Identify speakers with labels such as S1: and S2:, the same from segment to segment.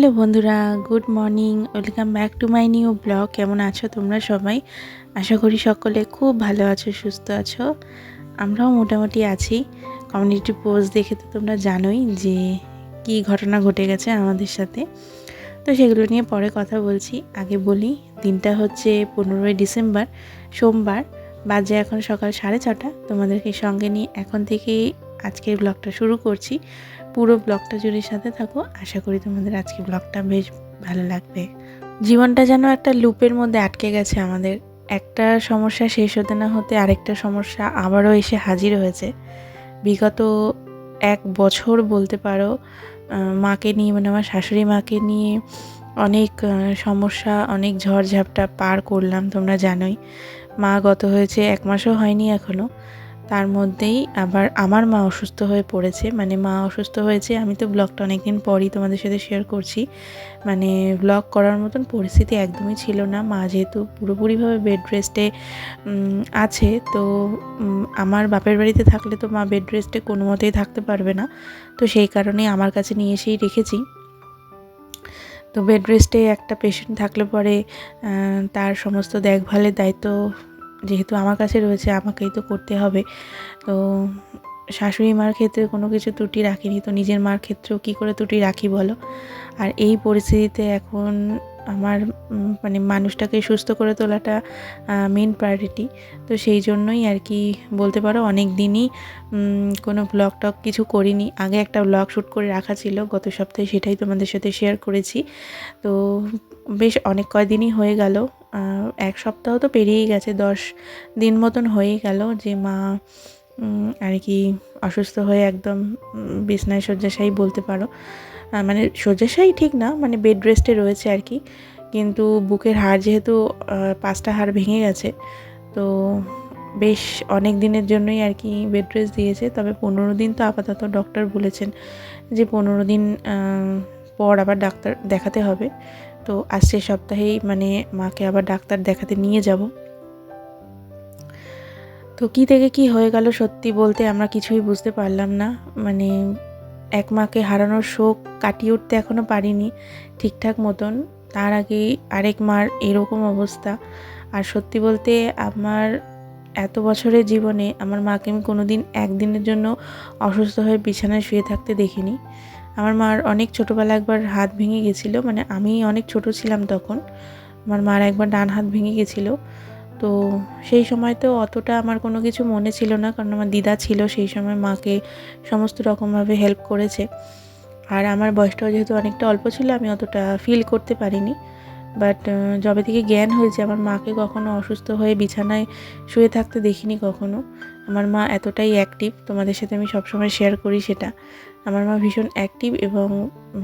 S1: Hello বন্ধুরা, good morning, welcome back to my new blog. কেমন আছো তোমরা সবাই? আশা করি সকলে খুব ভালো আছো, সুস্থ আছো। আমরাও মোটামুটি আছি। কমিউনিটি পোস্ট দেখে তো তোমরা জানোই যে কি ঘটনা ঘটে গেছে আমাদের সাথে। তো সেগুলো নিয়ে পরে কথা বলছি। আগে বলি, দিনটা হচ্ছে পনেরোই ডিসেম্বর, সোমবার। বাজে এখন সকাল সাড়ে ছটা। তোমাদেরকে সঙ্গে নিয়ে এখন থেকেই আজকের ব্লগটা শুরু করছি। পুরো ব্লগটা জুড়ে সাথে থাকো। আশা করি তোমাদের আজকে ব্লগটা বেশ ভালো লাগবে। জীবনটা যেন একটা লুপের মধ্যে আটকে গেছে আমাদের। একটা সমস্যা শেষ হতে না হতে আরেকটা সমস্যা আবারও এসে হাজির হয়েছে। বিগত এক বছর বলতে পারো মাকে নিয়ে মানে আমার শাশুড়ি মাকে নিয়ে অনেক সমস্যা, অনেক ঝড়ঝাপটা পার করলাম, তোমরা জানোই। মা গত হয়েছে এক মাসও হয়নি এখনও তার মধ্যেই আবার আমার মা অসুস্থ হয়ে পড়েছে। মানে মা অসুস্থ হয়েছে, আমি তো ব্লগটা অনেকদিন পরই তোমাদের সাথে শেয়ার করছি। মানে ব্লগ করার মতন পরিস্থিতি একদমই ছিল না। মা যেহেতু পুরোপুরিভাবে বেড রেস্টে আছে, তো আমার বাপের বাড়িতে থাকলে তো মা বেড রেস্টে কোনো মতেই থাকতে পারবে না। তো সেই কারণেই আমার কাছে নিয়ে এসেই রেখেছি। তো বেড রেস্টে একটা পেশেন্ট থাকলে পরে তার সমস্ত দেখভালের দায়িত্ব যেহেতু আমার কাছে রয়েছে, আমাকেই তো করতে হবে। তো শাশুড়ি মার ক্ষেত্রে কোনো কিছু ত্রুটি রাখিনি। তো নিজের মার ক্ষেত্রেও কী করে ত্রুটি রাখি বলো? আর এই পরিস্থিতিতে এখন আমার মানে মানুষটাকে সুস্থ করে তোলাটা মেন প্রায়োরিটি তো সেই জন্যই আর কি বলতে পারো, অনেক দিনই কোনো ব্লগ টক কিছু করিনি। আগে একটা ব্লগ শ্যুট করে রাখা ছিল, গত সপ্তাহে সেটাই তোমাদের সাথে শেয়ার করেছি। তো বেশ অনেক কয়দিনই হয়ে গেল। এক সপ্তাহ তো পেরিয়েই গেছে, দশ দিন মতন হয়ে গেল যে মা আর কি অসুস্থ হয়ে একদম বিছনায় শয্যাশায়ী বলতে পারো। মানে শয্যাশায়ী ঠিক না মানে বেড রেস্টে রয়েছে আর কি। কিন্তু বুকের হাড় যেহেতু পাঁচটা হাড় ভেঙে গেছে, তো বেশ অনেক দিনের জন্যই আর কি বেড রেস্ট দিয়েছে। তবে পনেরো দিন তো আপাতত ডক্টর বলেছেন যে পনেরো দিন পর আবার ডাক্তার দেখাতে হবে। তো আসছে সপ্তাহেই মানে মাকে আবার ডাক্তার দেখাতে নিয়ে যাব। তো কী থেকে কি হয়ে গেল সত্যি বলতে আমরা কিছুই বুঝতে পারলাম না। মানে এক মাকে হারানোর শোক কাটিয়ে উঠতে এখনও পারিনি ঠিকঠাক মতন। তার আগে আরেক মার এরকম অবস্থা। আর সত্যি বলতে আমার এত বছরের জীবনে আমার মাকে আমি কোনো দিন একদিনের জন্য অসুস্থ হয়ে বিছানায় শুয়ে থাকতে দেখিনি। আমার মার অনেক ছোটোবেলা একবার হাত ভেঙে গেছিল মানে আমি অনেক ছোট ছিলাম তখন। আমার মার একবার ডান হাত ভেঙে গেছিল। তো সেই সময় তো অতটা আমার কোনো কিছু মনে ছিল না, কারণ আমার দিদা ছিল সেই সময় মাকে সমস্ত রকমভাবে হেল্প করেছে। আর আমার বয়সটাও যেহেতু অনেকটা অল্প ছিল, আমি অতটা ফিল করতে পারিনি। বাট যবে থেকে জ্ঞান হয়েছে, আমার মাকে কখনো অসুস্থ হয়ে বিছানায় শুয়ে থাকতে দেখিনি কখনো। আমার মা এতটাই অ্যাক্টিভ তোমাদের সাথে আমি সবসময় শেয়ার করি সেটা। আমার মা ভীষণ অ্যাক্টিভ এবং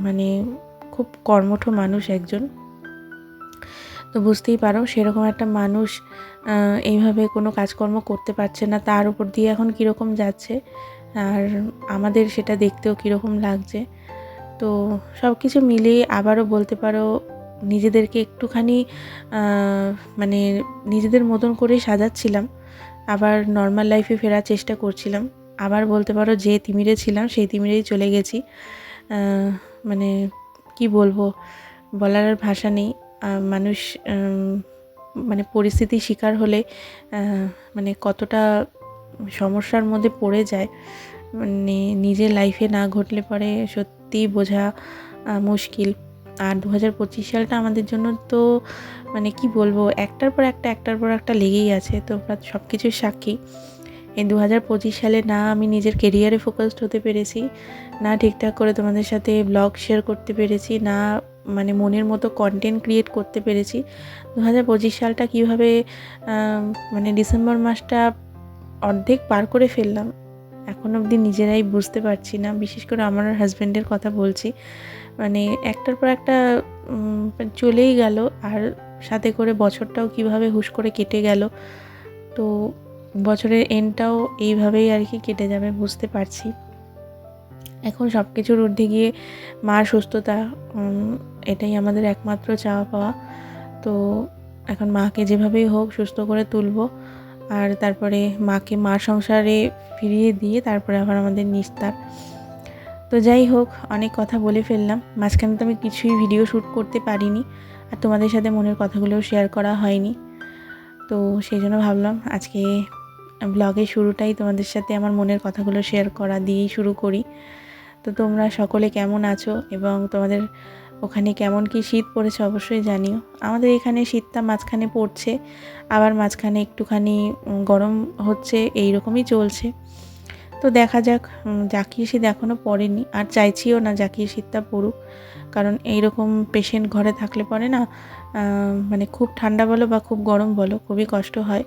S1: মানে খুব কর্মঠ মানুষ একজন। তো বুঝতেই পারো সেরকম একটা মানুষ এইভাবে কোনো কাজকর্ম করতে পারছে না। তার উপর দিয়ে এখন কীরকম যাচ্ছে আর আমাদের সেটা দেখতেও কীরকম লাগছে। তো সব কিছু মিলিয়ে আবারও বলতে পারো নিজেদেরকে একটুখানি মানে নিজেদের মতন করেই সাজাচ্ছিলাম। আবার নর্মাল লাইফে ফেরার চেষ্টা করছিলাম। আবার বলতে পারো যে তিমিরে ছিলাম, সেই তিমিরেই চলে গেছি। মানে কি বলব, বলার ভাষা নেই। মানুষ মানে পরিস্থিতির শিকার হলে মানে কতটা সমস্যার মধ্যে পড়ে যায় মানে নিজের লাইফে না ঘটলে পরে সত্যিই বোঝা মুশকিল। আর দু হাজার পঁচিশ সালটা আমাদের জন্য তো মানে কি বলব, একটার পর একটা, একটার পর একটা লেগেই আছে। তোমরা সব কিছুর সাক্ষী। এই দু হাজার পঁচিশ সালে না আমি নিজের কেরিয়ারে ফোকাসড হতে পেরেছি, না ঠিকঠাক করে তোমাদের সাথে ব্লগ শেয়ার করতে পেরেছি, না মানে মনের মতো কন্টেন্ট ক্রিয়েট করতে পেরেছি। দু হাজার পঁচিশ সালটা কীভাবে মানে ডিসেম্বর মাসটা অর্ধেক পার করে ফেললাম, এখন অবধি নিজেরাই বুঝতে পারছি না, বিশেষ করে আমার হাজব্যান্ডের কথা বলছি। মানে একটার পর একটা চলেই গেল, আর সাথে করে বছরটাও কীভাবে হুশ করে কেটে গেল। তো বছরের এন্ডটাও এইভাবেই আর কি কেটে যাবে বুঝতে পারছি। এখন সব কিছুর ঊর্ধ্বে গিয়ে মার সুস্থতা এটাই আমাদের একমাত্র চাওয়া পাওয়া। তো এখন মাকে যেভাবেই হোক সুস্থ করে তুলব আর তারপরে মাকে মার সংসারে ফিরিয়ে দিয়ে তারপরে আবার আমাদের নিস্তার। তো যাই হোক, অনেক কথা বলে ফেললাম। মাঝখানে তো আমি কিছুই ভিডিও শ্যুট করতে পারিনি আর তোমাদের সাথে মনের কথাগুলোও শেয়ার করা হয়নি। তো সেই জন্য ভাবলাম আজকে ব্লগের শুরুটাই তোমাদের সাথে আমার মনের কথাগুলো শেয়ার করা দিয়েই শুরু করি। তো তোমরা সকলে কেমন আছো এবং তোমাদের ওখানে কেমন কি শীত পড়েছে অবশ্যই জানিও। আমাদের এখানে শীতটা মাঝখানে পড়ছে, আবার মাঝখানে একটুখানি গরম হচ্ছে এই রকমই চলছে। তো দেখা যাক জাকির শীত এখনও পড়েনি, আর চাইছিও না জাকির শীতটা পড়ুক। কারণ এই রকম পেশেন্ট ঘরে থাকলে পরে না মানে খুব ঠান্ডা বলো বা খুব গরম বলো, খুবই কষ্ট হয়।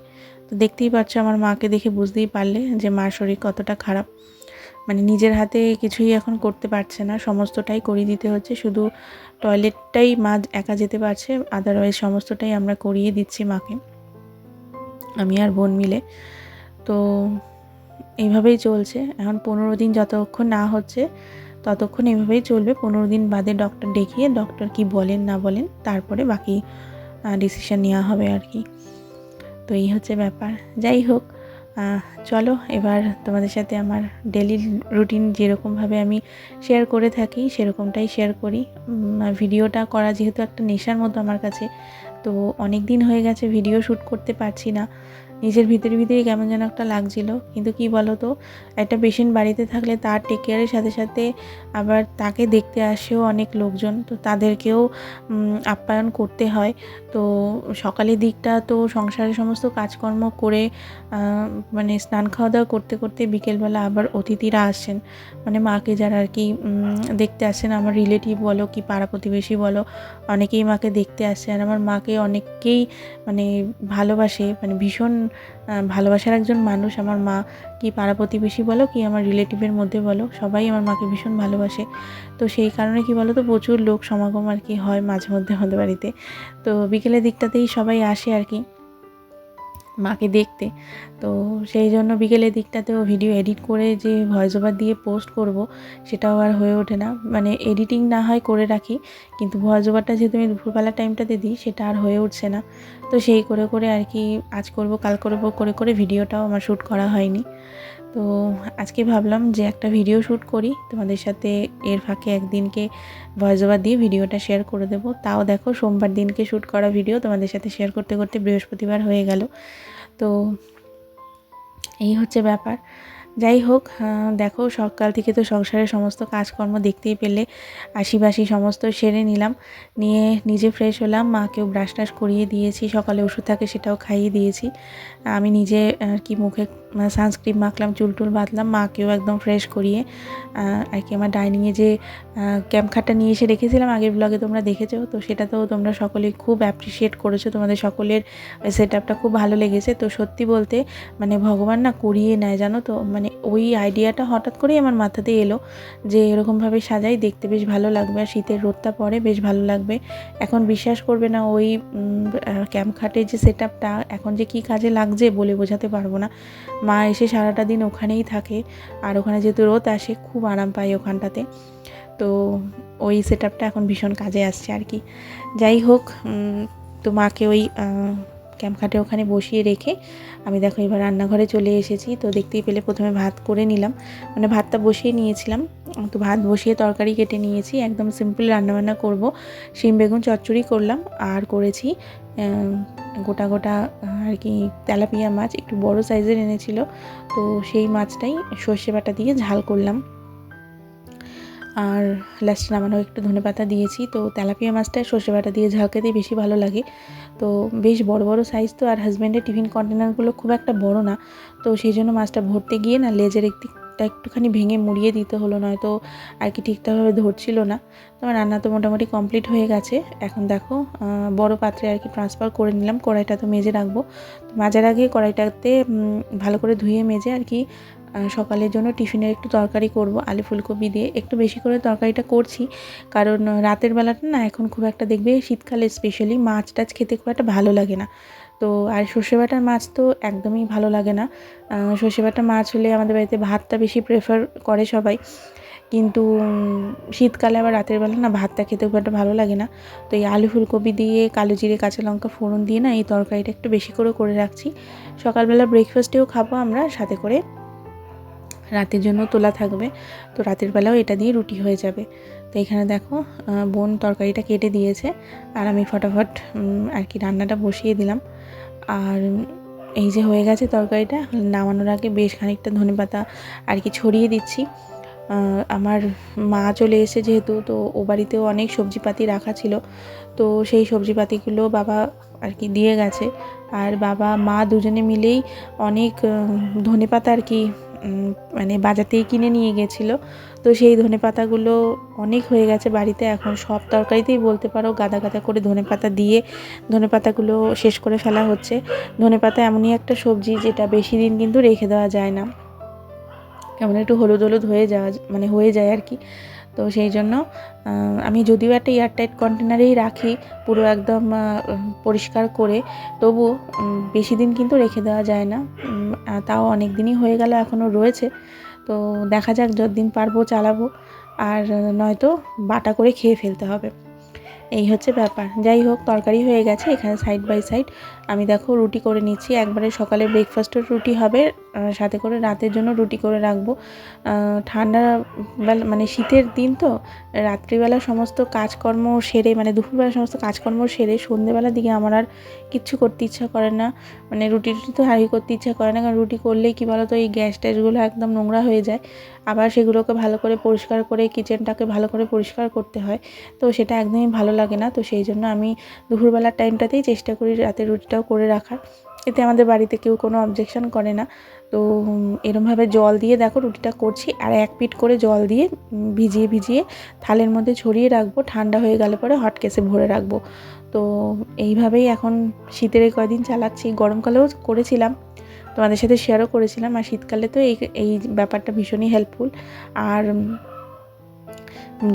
S1: তো দেখতেই পাচ্ছ আমার মাকে দেখে বুঝতেই পারলে যে মার শরীর কতটা খারাপ। মানে নিজের হাতে কিছুই এখন করতে পারছে না, সমস্তটাই করিয়ে দিতে হচ্ছে। শুধু টয়লেটটাই মা একা যেতে পারছে আদারওয়াইজ সমস্তটাই আমরা করিয়ে দিচ্ছি মাকে। আমি আর বোন মিলে। তো এইভাবেই চলছে। এখন পনেরো দিন যতক্ষণ না হচ্ছে, ততক্ষণ এইভাবেই চলবে। পনেরো দিন বাদে ডক্টর দেখিয়ে ডক্টর কি বলেন না বলেন, তারপরে বাকি ডিসিশন নেওয়া হবে আর কি। তো এই হচ্ছে ব্যাপার। যাই হোক চলো এবার তোমাদের সাথে আমার ডেলি রুটিন যেরকমভাবে আমি শেয়ার করে থাকি, সেরকমটাই শেয়ার করি। ভিডিওটা করা যেহেতু একটা নেশার মতো আমার কাছে, তো অনেক দিন হয়ে গেছে ভিডিও শ্যুট করতে পারছি না। নিজের ভিতরে ভিতরে কেমন যেন একটা লাগছিল। কিন্তু কি বলো তো একটা পেশেন্ট বাড়িতে থাকলে তার টেক কেয়ারের সাথে সাথে আবার তাকে দেখতে আসেও অনেক লোকজন। তো তাদেরকেও আপ্যায়ন করতে হয়। তো সকালের দিকটা তো সংসারের সমস্ত কাজকর্ম করে মানে স্নান খাওয়া দাওয়া করতে করতে বিকেলবেলা আবার অতিথিরা আসছেন মানে মাকে যারা আর কি দেখতে আসেন, আমার রিলেটিভ বলো কি পাড়া প্রতিবেশী বলো, অনেকেই মাকে দেখতে আসছে আর আমার মাকে অনেককেই মানে ভালোবাসে মানে ভীষণ ভালোবাসার একজন মানুষ আমার মা কি পাড়া প্রতিবেশী বলো, কি আমার রিলেটিভের মধ্যে বলো, সবাই আমার মাকে ভীষণ ভালোবাসে। তো সেই কারণে কি বলো তো প্রচুর লোক সমাগম আর কি হয় মাঝে মধ্যে আমাদের বাড়িতে। তো বিকেলের দিকটাতেই সবাই আসে আর কি। মাকে দেখতে। তো সেই জন্য বিকেলের দিকটাতেও ভিডিও এডিট করে যে ভয়েস ওভার দিয়ে পোস্ট করব, সেটাও আর হয়ে ওঠে না। মানে এডিটিং না হয় করে রাখি, কিন্তু ভয়েস ওভারটা যেহেতু আমি দুপুরবেলা টাইমটাতে দিই, সেটা আর হয়ে উঠছে না। তো সেই করে করে আর কি আজ করব, কাল করব, করে করে ভিডিওটাও আমার শ্যুট করা হয়নি। তো আজকে ভাবলাম যে একটা ভিডিও শ্যুট করি। তোমাদের সাথে এর ফাঁকে একদিনকে ভয়েস ওভার দিয়ে ভিডিওটা শেয়ার করে দেব। তাও দেখো, সোমবার দিনকে শ্যুট করা ভিডিও তোমাদের সাথে শেয়ার করতে করতে বৃহস্পতিবার হয়ে গেল। তো এই হচ্ছে ব্যাপার। যাই হোক দেখো সকাল থেকে তো সংসারের সমস্ত কাজকর্ম দেখতেই পেলে। আশিবাসি সমস্ত সেরে নিলাম, নিয়ে নিজে ফ্রেশ হলাম। মাকেও ব্রাশ টাশ করিয়ে দিয়েছি, সকালে ওষুধ থাকে সেটাও খাইয়ে দিয়েছি। আমি নিজে আর কি মুখে সানস্ক্রিন মাখলাম, চুল টুল বাঁধলাম, মাকেও একদম ফ্রেশ করিয়ে আর কি আমার ডাইনিংয়ে যে ক্যাম্প খাটটা নিয়ে এসে রেখেছিলাম, আগের ব্লগে তোমরা দেখেছ, তো সেটা তো তোমরা সকলেই খুব অ্যাপ্রিসিয়েট করেছ। তোমাদের সকলের সেট খুব ভালো লেগেছে। তো সত্যি বলতে মানে ভগবান না করিয়ে নেয়, জানো তো? মানে ওই আইডিয়াটা হঠাৎ করেই আমার মাথাতে এলো যে এরকমভাবে সাজাই, দেখতে বেশ ভালো লাগবে আর শীতের রোদটা পরে বেশ ভালো লাগবে। এখন বিশ্বাস করবে না ওই ক্যাম্প খাটের যে সেট এখন যে কী কাজে লাগছে বলে বোঝাতে পারব না। মা এসে সারাটা দিন ওখানেই থাকে আর ওখানে যেহেতু রোদ আসে খুব আরাম পায় ওখানটাতে। তো ওই সেট এখন ভীষণ কাজে আসছে আর কি। যাই হোক তো মাকে ওই ক্যাম্প খাটে ওখানে বসিয়ে রেখে আমি দেখো এবার রান্নাঘরে চলে এসেছি। তো দেখতেই পেলে প্রথমে ভাত করে নিলাম। মানে ভাতটা বসিয়ে নিয়েছিলাম। তো ভাত বসিয়ে তরকারি কেটে নিয়েছি। একদম সিম্পল রান্নাবান্না করব। শিম বেগুন চচ্চড়ি করলাম আর করেছি গোটা গোটা, আর কি, তেলাপিয়া মাছ। একটু বড় সাইজের এনেছিল। তো সেই মাছটাই সর্ষে বাটা দিয়ে ঝাল করলাম। আর লাস্টে নামানো একটু ধনে পাতা দিয়েছি। তো তেলাপিয়া মাছটা সর্ষে বাটা দিয়ে ঝাঁকে দিয়ে বেশি ভালো লাগে। তো বেশ বড় বড় সাইজ তো, আর হাজব্যান্ডের টিফিন কন্টেনারগুলো খুব একটা বড় না। তো সেই জন্য মাছটা ভরতে গিয়ে না লেজের একদিকটা একটুখানি ভেঙে মুড়িয়ে দিতে হলো, নয়তো আর কি ঠিকঠাকভাবে ধরছিল না। তোমার রান্না তো মোটামুটি কমপ্লিট হয়ে গেছে। এখন দেখো বড় পাত্রে আর কি ট্রান্সফার করে নিলাম, কড়াইটা তো মেজে রাখব। তো মাজার আগে কড়াইটাতে ভালো করে ধুয়ে মেজে আর কি সকালের জন্য টিফিনের একটু তরকারি করব, আলু ফুলকপি দিয়ে। একটু বেশি করে তরকারিটা করছি, কারণ রাতের বেলাটা না এখন খুব একটা দেখবে শীতকালে স্পেশালি মাছ টাছ খেতে খুব একটা ভালো লাগে না। তো আর সর্ষে বাটার মাছ তো একদমই ভালো লাগে না। সর্ষে বাটা মাছ হলে আমাদের বাড়িতে ভাতটা বেশি প্রেফার করে সবাই। কিন্তু শীতকালে আবার রাতের বেলা না ভাতটা খেতে খুব একটা ভালো লাগে না। তো এই আলু ফুলকপি দিয়ে, কালো জিরে, কাঁচা লঙ্কা ফোড়ন দিয়ে না এই তরকারিটা একটু বেশি করে করে রাখছি। সকালবেলা ব্রেকফাস্টেও খাব আমরা, সাথে করে রাতের জন্য তোলা থাকবে। তো রাতের বেলাও এটা দিয়ে রুটি হয়ে যাবে। তো এখানে দেখো বোন তরকারিটা কেটে দিয়েছে আর আমি ফটাফট আর কি রান্নাটা বসিয়ে দিলাম। আর এই যে হয়ে গেছে তরকারিটা, নামানোর আগে বেশ খানিকটা ধনেপাতা আর কি ছড়িয়ে দিচ্ছি। আমার মা চলে এসে যেহেতু, তো ও বাড়িতেও অনেক সবজিপাতি রাখা ছিল। তো সেই সবজিপাতিগুলো বাবা আর কি দিয়ে গেছে। আর বাবা, মা দুজনে মিলেই অনেক ধনে পাতা আর কি মানে বাজাতেই কিনে নিয়ে গেছিল। তো সেই ধনে পাতাগুলো অনেক হয়ে গেছে বাড়িতে। এখন সব তরকারিতেই বলতে পারো, গাদা গাদা করে ধনে পাতা দিয়ে ধনে পাতাগুলো শেষ করে ফেলা হচ্ছে। ধনে পাতা এমনই একটা সবজি যেটা বেশি দিন কিন্তু রেখে দেওয়া যায় না। কেমন একটু হলুদ হলুদ হয়ে যাওয়া মানে হয়ে যায় আর কি। তো সেই জন্য আমি যদিও একটা এয়ারটাইট কন্টেনারেই রাখি, পুরো একদম পরিষ্কার করে, তবু বেশি দিন কিন্তু রেখে দেওয়া যায় না। তাও অনেক দিনই হয়ে গেল এখনও রয়েছে। তো দেখা যাক যতদিন পারব চালাবো। আর নয়তো বাটা করে খেয়ে ফেলতে হবে। এই হচ্ছে ব্যাপার। যাই হোক, তরকারি হয়ে গেছে, এখানে সাইড বাই সাইড আমি দেখো রুটি করে নিচ্ছি। একবারে সকালে ব্রেকফাস্টের রুটি হবে। সাথে করে রাতের জন্য রুটি করে রাখব। ঠান্ডা বেলা মানে শীতের দিন তো, রাত্রিবেলা সমস্ত কাজকর্ম সেরে মানে দুপুরবেলা সমস্ত কাজকর্ম সেরে সন্ধেবেলার দিকে আমার আর কিচ্ছু করতে ইচ্ছা করে না। মানে রুটি টুটি তো হাঁড়ি করতে ইচ্ছা করে না, কারণ রুটি করলেই কী বলো তো এই গ্যাস ট্যাসগুলো একদম নোংরা হয়ে যায়। আবার সেগুলোকে ভালো করে পরিষ্কার করে কিচেনটাকে ভালো করে পরিষ্কার করতে হয়। তো সেটা একদমই ভালো লাগে না। তো সেই জন্য আমি দুপুরবেলার টাইমটাতেই চেষ্টা করি রাতের রুটিটাও করে রাখার। এতে আমাদের বাড়িতে কেউ কোনো অবজেকশন করে না। তো এরমভাবে জল দিয়ে দেখো রুটিটা করছি। আর এক পিট করে জল দিয়ে ভিজিয়ে ভিজিয়ে থালের মধ্যে ছড়িয়ে রাখব। ঠান্ডা হয়ে গেলে পরে হট কেসে ভরে রাখব। তো, এইভাবেই এখন শীতের কয়দিন চালাচ্ছি। গরমকালেও করেছিলাম। তোমাদের সাথে শেয়ারও করেছিলাম। আর শীতকালে তো এই এই ব্যাপারটা ভীষণই হেল্পফুল আর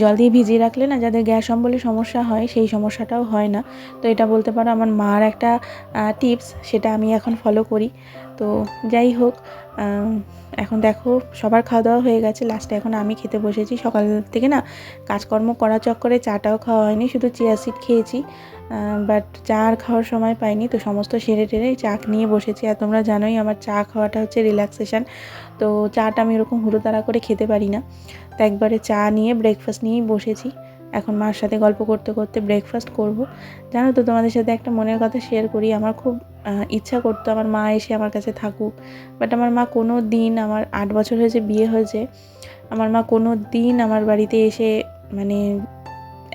S1: জল দিয়ে ভিজিয়ে রাখলে না যাদের গ্যাস অম্বলের সমস্যা হয়, সেই সমস্যাটাও হয় না। তো এটা বলতে পারো আমার মার একটা টিপস, সেটা আমি এখন ফলো করি। তো যাই হোক এখন দেখো সবার খাওয়া দাওয়া হয়ে গেছে। লাস্টে এখন আমি খেতে বসেছি। সকাল থেকে না কাজকর্ম করা চক্করে চাটাও খাওয়া হয়নি। শুধু চিয়া সিড খেয়েছি। বাট চা আর খাওয়ার সময় পাইনি, তো সমস্ত সেরে টেরে চা নিয়ে বসেছি। আর তোমরা জানোই আমার চা খাওয়াটা হচ্ছে রিল্যাক্সেশন তো চাটা আমি এরকম হুড়োতাড়া করে খেতে পারি না। তো একবারে চা নিয়ে ব্রেকফাস্ট নিয়েই বসেছি। এখন মার সাথে গল্প করতে করতে ব্রেকফাস্ট করব। জানো তো, তোমাদের সাথে একটা মনের কথা শেয়ার করি। আমার খুব ইচ্ছা করতো আমার মা এসে আমার কাছে থাকুক। বাট আমার মা কোনো দিন আমার আট বছর হয়েছে, বিয়ে হয়েছে। আমার মা কোনো দিন আমার বাড়িতে এসে মানে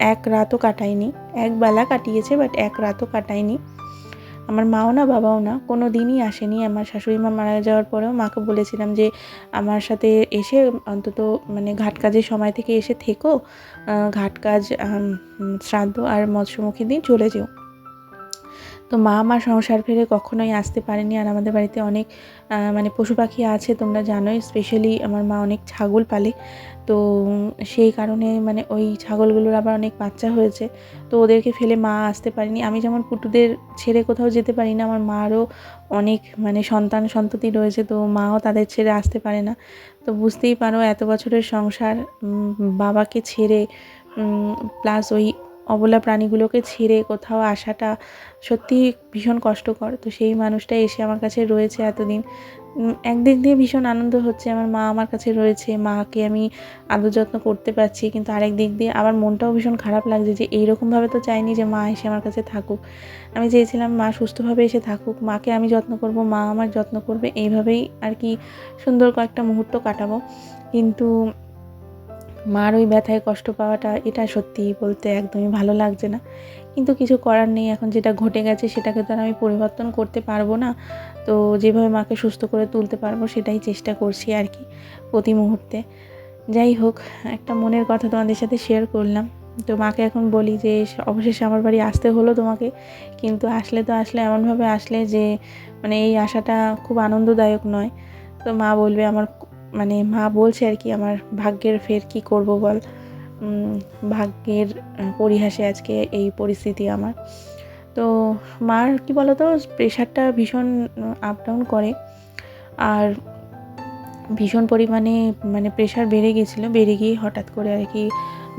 S1: এক রাতও কাটায়নি, এক বেলা কাটিয়েছে বাট এক রাতও কাটায়নি। আমার মাও না, বাবাও না, কোনো দিনই আসেনি। আমার শাশুড়ি মা মারা যাওয়ার পরেও মাকে বলেছিলাম যে, আমার সাথে এসে অন্তত মানে ঘাট কাজের সময় থেকে এসে থেকো। ঘাট কাজ শ্রাদ্ধ আর মৎস্যমুখী দিন চলে যেও। তো মা আমার সংসার ফেরে কখনোই আসতে পারেনি আর আমাদের বাড়িতে অনেক মানে পশু পাখি আছে, তোমরা জানোই স্পেশালি আমার মা অনেক ছাগল পালে। তো সেই কারণে মানে ওই ছাগলগুলোর আবার অনেক বাচ্চা হয়েছে। তো ওদেরকে ফেলে মা আসতে পারেনি। আমি যেমন পুটুদের ছেড়ে কোথাও যেতে পারি না, আমার মারও অনেক মানে সন্তান সন্ততি রয়েছে, তো মাও তাদের ছেড়ে আসতে পারে না। তো বুঝতেই পারো, এত বছরের সংসার বাবাকে ছেড়ে প্লাস ওই অবলা প্রাণীগুলোকে ছেড়ে কোথাও আসাটা সত্যি ভীষণ কষ্টকর। তো সেই মানুষটা এসে আমার কাছে রয়েছে এতদিন। একদিক দিয়ে ভীষণ আনন্দ হচ্ছে। আমার মা আমার কাছে রয়েছে। মাকে আমি আদর যত্ন করতে পারছি। কিন্তু আরেক দিক দিয়ে আমার মনটাও ভীষণ খারাপ লাগছে যে এইরকমভাবে তো চাইনি যে মা এসে আমার কাছে থাকুক। আমি চেয়েছিলাম মা সুস্থভাবে এসে থাকুক। মাকে আমি যত্ন করব, মা আমার যত্ন করবে। এইভাবেই আর কি সুন্দর কয়েকটা মুহূর্ত কাটাবো। কিন্তু মার ওই ব্যথায় কষ্ট পাওয়াটা, এটা সত্যি বলতে একদমই ভালো লাগছে না। কিন্তু কিছু করার নেই, এখন যেটা ঘটে গেছে সেটাকে তো আর আমি পরিবর্তন করতে পারব না। তো যেভাবে মাকে সুস্থ করে তুলতে পারব সেটাই চেষ্টা করছি আর কি প্রতি মুহূর্তে। যাই হোক, একটা মনের কথা তোমাদের সাথে শেয়ার করলাম। তো মাকে এখন বলি যে অবশেষে আমার বাড়ি আসতে হলো তোমাকে। কিন্তু আসলে তো আসলে এমনভাবে আসলে যে মানে এই আশাটা খুব আনন্দদায়ক নয়। তো মা বলবে, আমার মানে মা বলছে আর কি, আমার ভাগ্যের ফের কি করব বল? ভাগ্যের পরিহাসে আজকে এই পরিস্থিতি আমার। তো মার, কি বলতো প্রেশারটা ভীষণ আপ ডাউন করে। আর ভীষণ পরিমাণে মানে প্রেশার বেড়ে গেছিল, বেড়ে গিয়ে হঠাৎ করে আর কি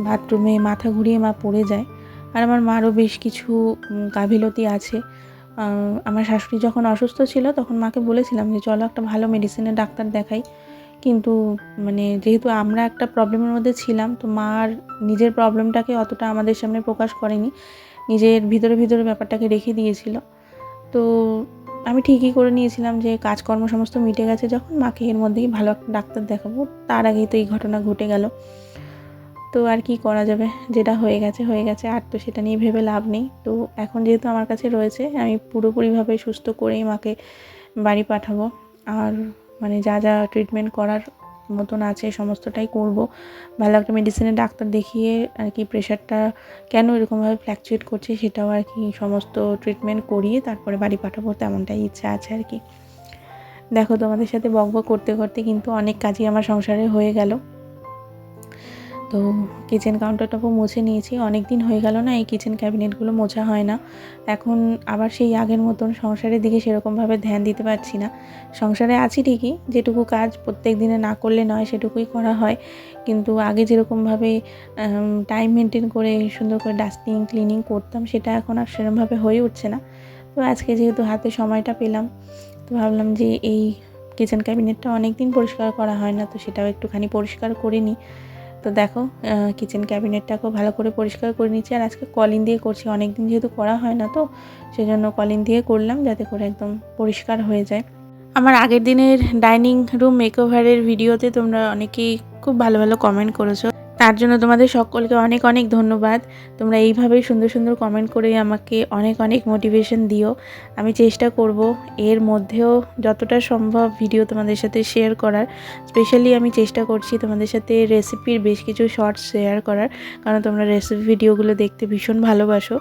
S1: বাথরুমে মাথা ঘুরিয়ে মা পড়ে যায়। আর আমার মারও বেশ কিছু গাফিলতি আছে। আমার শাশুড়ি যখন অসুস্থ ছিল, তখন মাকে বলেছিলাম যে, চলো একটা ভালো মেডিসিনের ডাক্তার দেখাই। কিন্তু মানে যেহেতু আমরা একটা প্রবলেমের মধ্যে ছিলাম, তো মার নিজের প্রবলেমটাকে অতটা আমাদের সামনে প্রকাশ করেনি। নিজের ভিতরে ভিতরে ব্যাপারটাকে রেখে দিয়েছিল। তো আমি ঠিকই করে নিয়েছিলাম যে কাজকর্ম সমস্ত মিটে গেছে। যখন মাকে এর মধ্যেই ভালো একটা ডাক্তার দেখাবো, তার আগেই তো এই ঘটনা ঘটে গেল। তো আর কি করা যাবে? যেটা হয়ে গেছে হয়ে গেছে। আর তো সেটা নিয়ে ভেবে লাভ নেই। তো এখন যেহেতু আমার কাছে রয়েছে, আমি পুরোপুরিভাবে সুস্থ করেই মাকে বাড়ি পাঠাবো। আর মানে যা যা ট্রিটমেন্ট করার মতন আছে সমস্তটাই করব। ভালো একটা মেডিসিনের ডাক্তার দেখিয়ে আর কি প্রেশারটা কেন এরকমভাবে ফ্ল্যাকচুয়েট করছে সেটাও আর কি সমস্ত ট্রিটমেন্ট করিয়ে তারপরে বাড়ি পাঠাবো তেমনটাই ইচ্ছা আছে আর কি। দেখো তোমাদের সাথে বক করতে করতে কিন্তু অনেক কাজই আমার সংসারে হয়ে গেল। তো কিচেন কাউন্টারটপও মুছে নিয়েছি। অনেক দিন হয়ে গেল না, এই কিচেন ক্যাবিনেটগুলো মোছা হয় না। এখন আবার সেই আগের মতন সংসারের দিকে সেরকমভাবে ধ্যান দিতে পারছি না। সংসারে আছি ঠিকই, যেটুকু কাজ প্রত্যেক দিনে না করলে নয় সেটুকুই করা হয়। কিন্তু আগে যেরকমভাবে টাইম মেনটেন করে সুন্দর করে ডাস্টিং ক্লিনিং করতাম, সেটা এখন আর সেরকমভাবে হয়ে উঠছে না। তো আজকে যেহেতু হাতে সময়টা পেলাম, তো ভাবলাম যে এই কিচেন ক্যাবিনেটটা অনেক দিন পরিষ্কার করা হয় না, তো সেটাও একটুখানি পরিষ্কার করে নিই। তো দেখো কিচেন ক্যাবিনেটটাকেও ভালো করে পরিষ্কার করে নিচ্ছি আর আজকে কলিন দিয়ে করছি অনেক দিন যেহেতু করা হয় না তো, সেজন্য কলিন দিয়ে করলাম যাতে করে একদম পরিষ্কার হয়ে যায়। আমার আগের দিনের ডাইনিং রুম মেকওভারের ভিডিওতে তোমরা অনেকেই খুব ভালো ভালো কমেন্ট করেছ। তার জন্য তোমাদের সকলকে অনেক অনেক ধন্যবাদ। তোমরা এইভাবেই সুন্দর সুন্দর কমেন্ট করে আমাকে অনেক অনেক মোটিভেশন দিও। আমি চেষ্টা করব এর মধ্যেও যতটা সম্ভব ভিডিও তোমাদের সাথে শেয়ার করার। স্পেশালি আমি চেষ্টা করছি তোমাদের সাথে রেসিপির বেশ কিছু শর্টস শেয়ার করার। কারণ তোমরা রেসিপি ভিডিওগুলো দেখতে ভীষণ ভালোবাসো।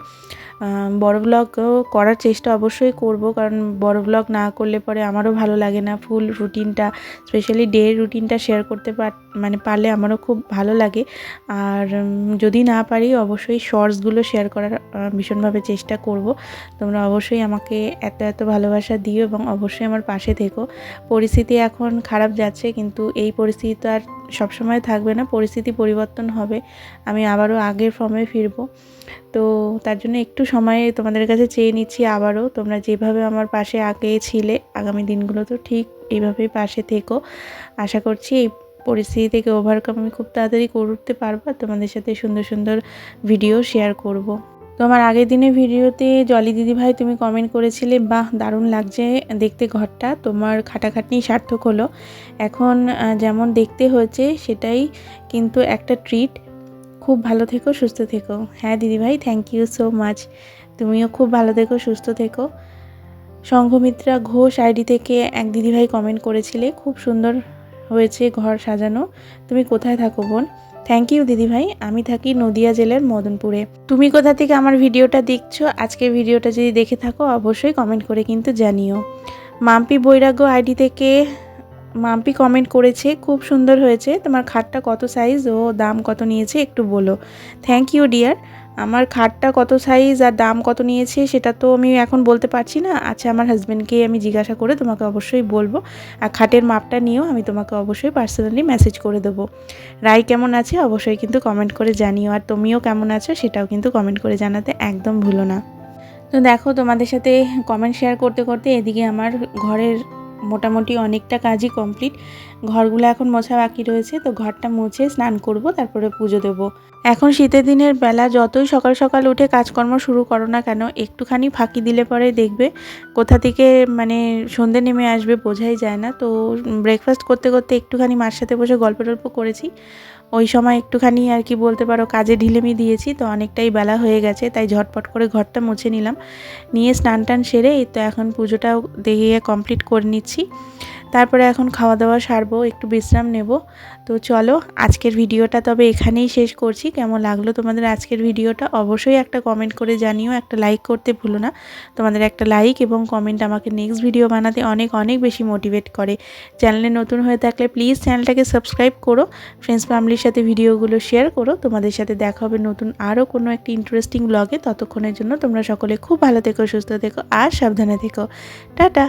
S1: বড় ব্লগও করার চেষ্টা অবশ্যই করব, কারণ বড় ব্লগ না করলে পরে আমারও ভালো লাগে না। ফুল রুটিনটা স্পেশালি ডে রুটিনটা শেয়ার করতে পার মানে পারলে আমারও খুব ভালো লাগে। আর যদি না পারি, অবশ্যই শর্টসগুলো শেয়ার করার ভীষণভাবে চেষ্টা করব। তোমরা অবশ্যই আমাকে এত এত ভালোবাসা দিও এবং অবশ্যই আমার পাশে থেকো। পরিস্থিতি এখন খারাপ যাচ্ছে, কিন্তু এই পরিস্থিতি তো আর সবসময় থাকবে না, পরিস্থিতি পরিবর্তন হবে। আমি আবারও আগের ফর্মে ফিরবো। তো তার জন্য একটু সময় তোমাদের কাছে চেয়ে নিচ্ছি আবারও। তোমরা যেভাবে আমার পাশে আগে ছিলে, আগামী দিনগুলো তো ঠিক এইভাবেই পাশে থেকো। আশা করছি এই পরিস্থিতি থেকে ওভারকাম আমি খুব তাড়াতাড়ি করতে পারব তোমাদের সাথে সুন্দর সুন্দর ভিডিও শেয়ার করব। তো আমার আগের দিনের ভিডিওতে জলি দিদি ভাই তুমি কমেন্ট করেছিলে, বাহ, দারুণ লাগছে দেখতে ঘরটা, তোমার খাটাখাটনি সার্থক হলো। এখন যেমন দেখতে হয়েছে সেটাই কিন্তু একটা ট্রিট খুব ভালো থেকো, সুস্থ থেকো। হ্যাঁ দিদিভাই থ্যাংক ইউ সো মাচ তুমিও খুব ভালো থেকো, সুস্থ থেকো। সংঘমিত্রা ঘোষ আইডি থেকে এক দিদিভাই কমেন্ট করেছিলে, খুব সুন্দর হয়েছে ঘর সাজানো। তুমি কোথায় থাকো বোন? থ্যাংক ইউ দিদিভাই। আমি থাকি নদিয়া জেলার মদনপুরে। তুমি কোথা থেকে আমার ভিডিওটা দেখছ? আজকে ভিডিওটা যদি দেখে থাকো, অবশ্যই কমেন্ট করে কিন্তু জানিও। মাম্পি বৈরাগ্য আইডি থেকে মাম্পি কমেন্ট করেছে, খুব সুন্দর হয়েছে। তোমার খাটটা কত সাইজ ও দাম কত নিয়েছে? একটু বলো। থ্যাংক ইউ ডিয়ার আমার খাটটা কত সাইজ আর দাম কত নিয়েছে সেটা তো আমি এখন বলতে পারছি না। আচ্ছা আমার হাজব্যান্ডকে আমি জিজ্ঞাসা করে তোমাকে অবশ্যই বলব। আর খাটের মাপটা নিয়েও আমি তোমাকে অবশ্যই পার্সোনালি মেসেজ করে দেবো। রায় কেমন আছে? অবশ্যই কিন্তু কমেন্ট করে জানিও। আর তুমিও কেমন আছো? সেটাও কিন্তু কমেন্ট করে জানাতে একদম ভুলো না। তো দেখো, তোমাদের সাথে কমেন্ট শেয়ার করতে করতে এদিকে আমার ঘরের মোটামুটি অনেকটা কাজই কমপ্লিট ঘরগুলো এখন মোছা বাকি রয়েছে, তো ঘরটা মুছে স্নান করব, তারপরে পুজো দেবো। এখন শীতের দিনের বেলা যতই সকাল সকাল উঠে কাজকর্ম শুরু করো না কেন, একটুখানি ফাঁকি দিলে পরে দেখবে কোথা থেকে মানে সন্ধে নেমে আসবে বোঝাই যায় না। তো ব্রেকফাস্ট করতে করতে একটুখানি মার সাথে বসে গল্প টল্প করেছি। ওই সময় একটুখানি আর কি বলতে পারো, কাজে ঢিলেমি দিয়েছি, তো অনেকটাই বেলা হয়ে গেছে, তাই ঝটপট করে ঘরটা মুছে নিলাম। নিয়ে স্নান টান সেরে তো এখন পুজোটাও দেখিয়ে কমপ্লিট করে নিচ্ছি। তারপরে এখন খাওয়া দাওয়া সারবো, একটু বিশ্রাম নেব। তো চলো, আজকের ভিডিওটা তবে এখানেই শেষ করছি। কেমন লাগল তোমাদের আজকের ভিডিওটা অবশ্যই একটা কমেন্ট করে জানিও, একটা লাইক করতে ভুলো না। তোমাদের একটা লাইক এবং কমেন্ট আমাকে নেক্সট ভিডিও বানাতে অনেক অনেক বেশি মোটিভেট করে। চ্যানেলে নতুন হয়ে থাকলে প্লিজ চ্যানেলটাকে সাবস্ক্রাইব করো ফ্রেন্ডস ফ্যামিলির সাথে ভিডিওগুলো শেয়ার করো। তোমাদের সাথে দেখা হবে নতুন আরও কোনো একটি ইন্টারেস্টিং ব্লগে ততক্ষণের জন্য তোমরা সকলে খুব ভালো থেকো, সুস্থ থেকো আর সাবধানে থেকো। টাটা!